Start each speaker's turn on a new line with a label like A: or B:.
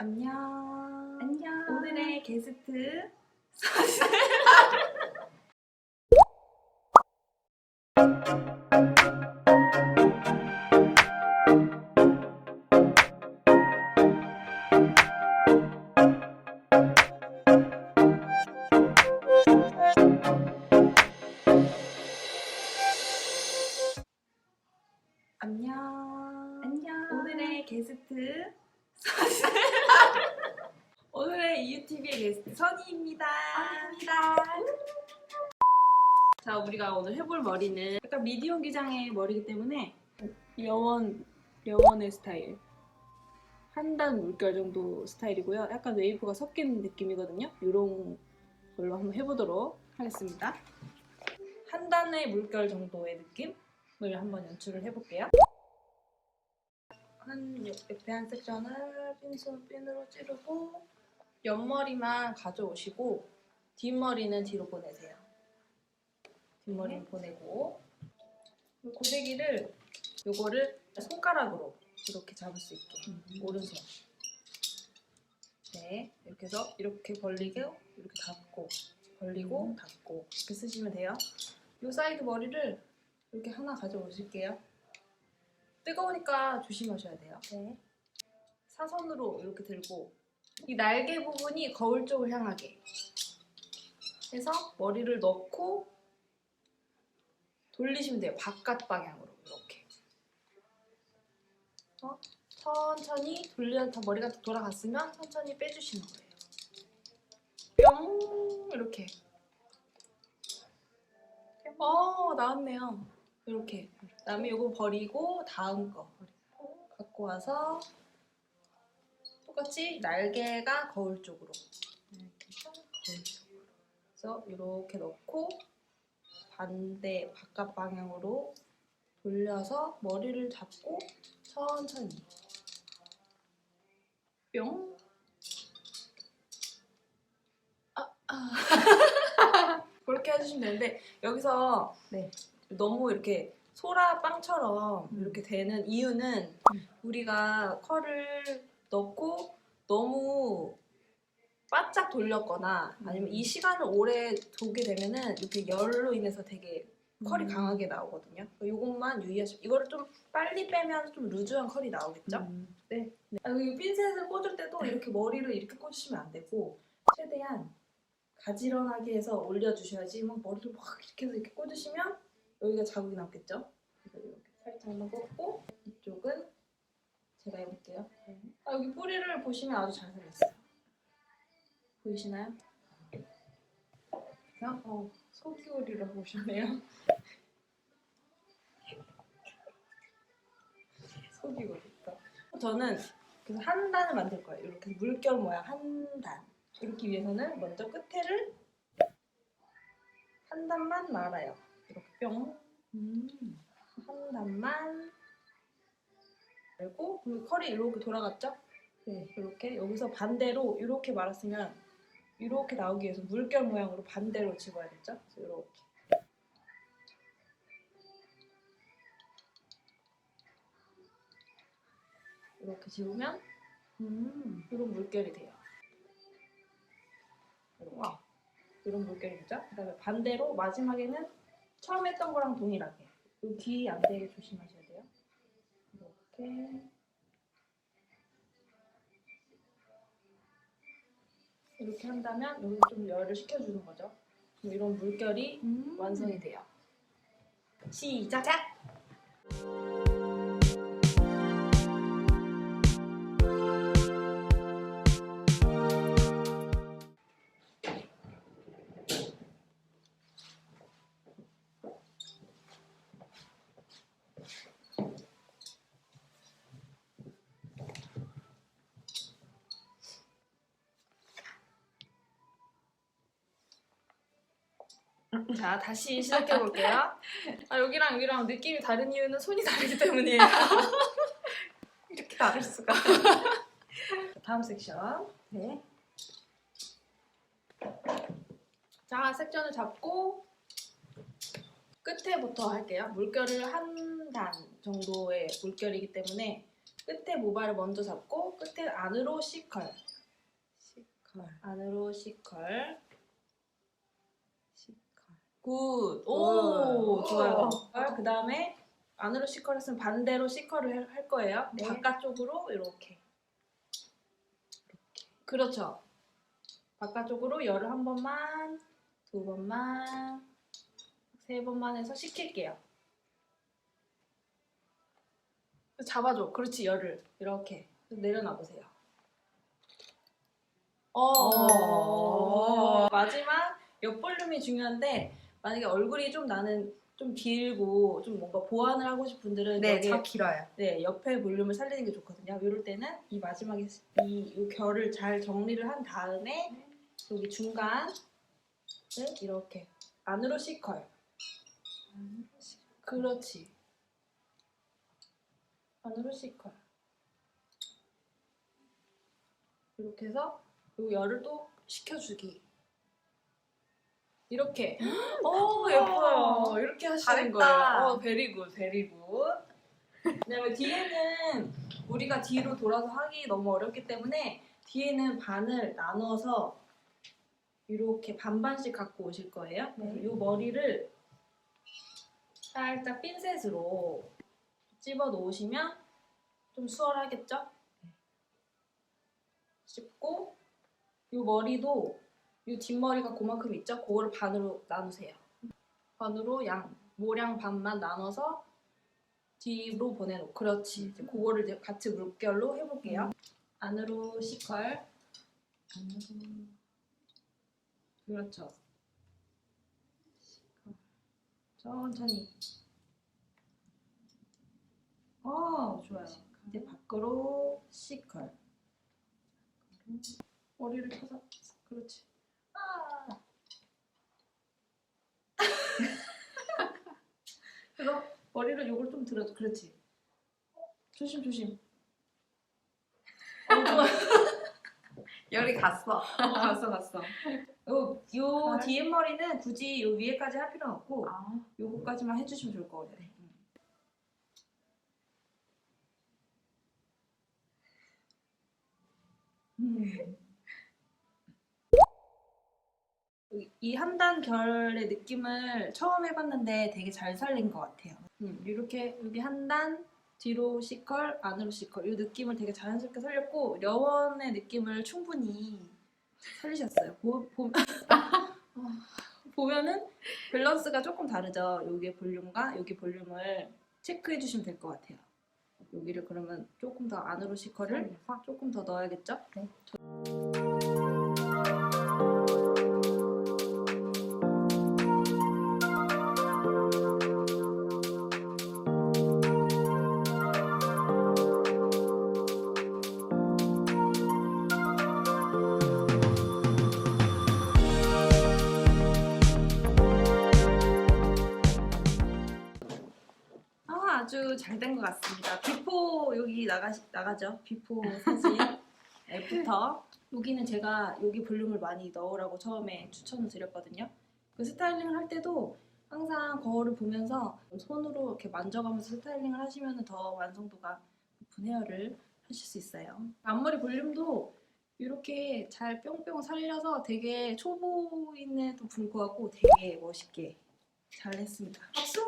A: 안녕.
B: 안녕.
A: 오늘의 게스트 안녕. 자, 우리가 오늘 해볼 머리는 약간 미디움 기장의 머리이기 때문에 여원, 여원의 스타일. 한단 물결 정도 스타일이고요. 약간 웨이브가 섞인 느낌이거든요. 이런 걸로 한번 해보도록 하겠습니다. 한 단의 물결 정도의 느낌을 한번 연출을 해볼게요. 한 옆- 옆에 한 섹션을 핀손 핀으로 찌르고 옆머리만 가져오시고 뒷머리는 뒤로 보내세요. 뒷머리는 보내고 이 고데기를 요거를 손가락으로 이렇게 잡을 수 있게 오른손 네 이렇게 해서 이렇게 벌리고 이렇게 닫고 벌리고 닫고 이렇게 쓰시면 돼요. 이 사이드 머리를 이렇게 하나 가져오실게요. 뜨거우니까 조심하셔야 돼요. 네. 사선으로 이렇게 들고 이 날개 부분이 거울 쪽을 향하게 해서 머리를 넣고 돌리시면 돼요. 바깥 방향으로 이렇게. 어? 천천히 돌려 다 머리가 돌아갔으면 천천히 빼주시는 거예요. 뿅 이렇게. 어 나왔네요. 이렇게. 그다음에 이거 버리고 다음 거 갖고 와서 똑같이 날개가 거울 쪽으로. 날개가 거울 쪽으로. 그래서 이렇게 넣고 반대 바깥 방향으로 돌려서 머리를 잡고 천천히 뿅. 아, 아. 그렇게 해주시면 되는데 여기서
B: 네.
A: 너무 이렇게 소라 빵처럼
B: 음.
A: 이렇게 되는 이유는
B: 음.
A: 우리가 컬을 넣고 너무 바짝 돌렸거나 아니면
B: 음.
A: 이 시간을 오래 두게 되면은 이렇게 열로 인해서 되게 컬이
B: 음.
A: 강하게 나오거든요. 이것만 유의하시고 이거를 좀 빨리 빼면 좀 루즈한 컬이 나오겠죠.
B: 음.
A: 네. 아, 이 핀셋을 꽂을 때도 이렇게 머리를 이렇게 꽂으시면 안 되고 최대한 가지런하게 해서 올려주셔야지 막 머리를 막 이렇게 해서 이렇게 꽂으시면 여기가 자국이 남겠죠. 그래서 이렇게 살짝만 꽂고 이쪽은 제가 해볼게요. 아, 여기 뿌리를 보시면 아주 잘 생겼어요. 보이시나요? 그냥 어, 소기오리로 보셨네요. 소기오리. 저는 그래서 한 단을 만들 거예요. 이렇게 물결 모양 한 단. 이렇게 위해서는 먼저 끝에를 한 단만 말아요. 이렇게 뿅.
B: 음.
A: 한 단만 말고 그리고 컬이 이렇게 돌아갔죠? 네, 이렇게 여기서 반대로 이렇게 말았으면 이렇게 나오기 위해서 물결 모양으로 반대로 집어야겠죠? 그래서 이렇게 이렇게 집으면
B: 음.
A: 이런 물결이 돼요. 와, 이런 물결이 되죠? 그다음에 반대로 마지막에는 처음 했던 거랑 동일하게 이뒤안 되게 조심하셔야 돼요. 이렇게 이렇게 한다면 여기 좀 열을 식혀주는 거죠. 그럼 이런 물결이
B: 음.
A: 완성이 돼요. 시작! 자, 다시 시작해 볼게요. 아, 여기랑 여기랑 느낌이 다른 이유는 손이 다르기 때문이에요.
B: 이렇게 다를 수가.
A: 다음 섹션.
B: 네.
A: 자, 섹션을 잡고 끝에부터 할게요. 물결을 한 단 정도의 물결이기 때문에 끝에 모발을 먼저 잡고 끝에 안으로 C컬
B: 시컬.
A: 안으로
B: 시컬.
A: 굿! 오,
B: 오.
A: 좋아요. 그 다음에 안으로 C컬 했으면 반대로 C컬을 할- 할 거예요.
B: 네.
A: 바깥쪽으로 이렇게. 그렇죠. 바깥쪽으로 열을 한 번만, 두 번만, 세 번만 해서 식힐게요. 잡아줘. 그렇지, 열을. 이렇게. 내려놔 보세요. 어.
B: 어.
A: 마지막 옆볼륨이 중요한데 만약에 얼굴이 좀 나는 좀 길고 좀 뭔가 보완을 하고 싶은 분들은
B: 네,
A: 여기
B: 저 길어요.
A: 네, 옆에 볼륨을 살리는 게 좋거든요. 이럴 때는 이 마지막에 이, 이 결을 잘 정리를 한 다음에 여기 중간을 이렇게 안으로 C컬. 그렇지. 안으로 C컬. 이렇게 해서 요 열을 또 식혀주기. 이렇게. 오 예뻐요. 이렇게 하시는
B: 잘했다.
A: 거예요. 어 베리굿 베리굿. 왜냐면 뒤에는 우리가 뒤로 돌아서 하기 너무 어렵기 때문에 뒤에는 반을 나눠서 이렇게 반반씩 갖고 오실 거예요.
B: 네.
A: 이 머리를 살짝 핀셋으로 찝어 놓으시면 좀 수월하겠죠? 찝고 이 머리도 이 뒷머리가 그만큼 있죠? 그거를 반으로 나누세요. 반으로 양 모량 반만 나눠서 뒤로 보내놓고 그렇지. 이제 그거를 이제 같이 물결로 해볼게요. 안으로 C컬 그렇죠. 천천히. 어, 좋아요. 이제 밖으로 C컬. 머리를 펴서. 그렇지. 아. 그래서 머리를 요걸 좀 들어줘. 그렇지. 조심, 조심. 어.
B: 열이 갔어.
A: 어, 갔어, 갔어. 요, 요 뒤에 머리는 굳이 요 위에까지 할 필요는 없고,
B: 아,
A: 요거까지만 해주시면 좋을 것 같아요. 음. 이 한단 결의 느낌을 처음 해봤는데 되게 잘 살린 것 같아요. 음, 이렇게 여기 한 단, 뒤로 C컬, 안으로 C컬 이 느낌을 되게 자연스럽게 살렸고 려원의 느낌을 충분히 살리셨어요. 보, 보, 보면은 밸런스가 조금 다르죠. 여기의 볼륨과 여기 볼륨을 체크해 주시면 될 것 같아요. 여기를 그러면 조금 더 안으로 C컬을 조금 더 넣어야겠죠?
B: 네.
A: 아주 잘 된 것 같습니다. 비포 여기 나가 나가죠. 비포 사진 애프터 여기는 제가 여기 볼륨을 많이 넣으라고 처음에 추천을 드렸거든요. 그 스타일링을 할 때도 항상 거울을 보면서 손으로 이렇게 만져가면서 스타일링을 하시면 더 완성도가 높은 헤어를 하실 수 있어요. 앞머리 볼륨도 이렇게 잘 뿅뿅 살려서 되게 초보임에도 불구하고 되게 멋있게 잘 했습니다. 박수!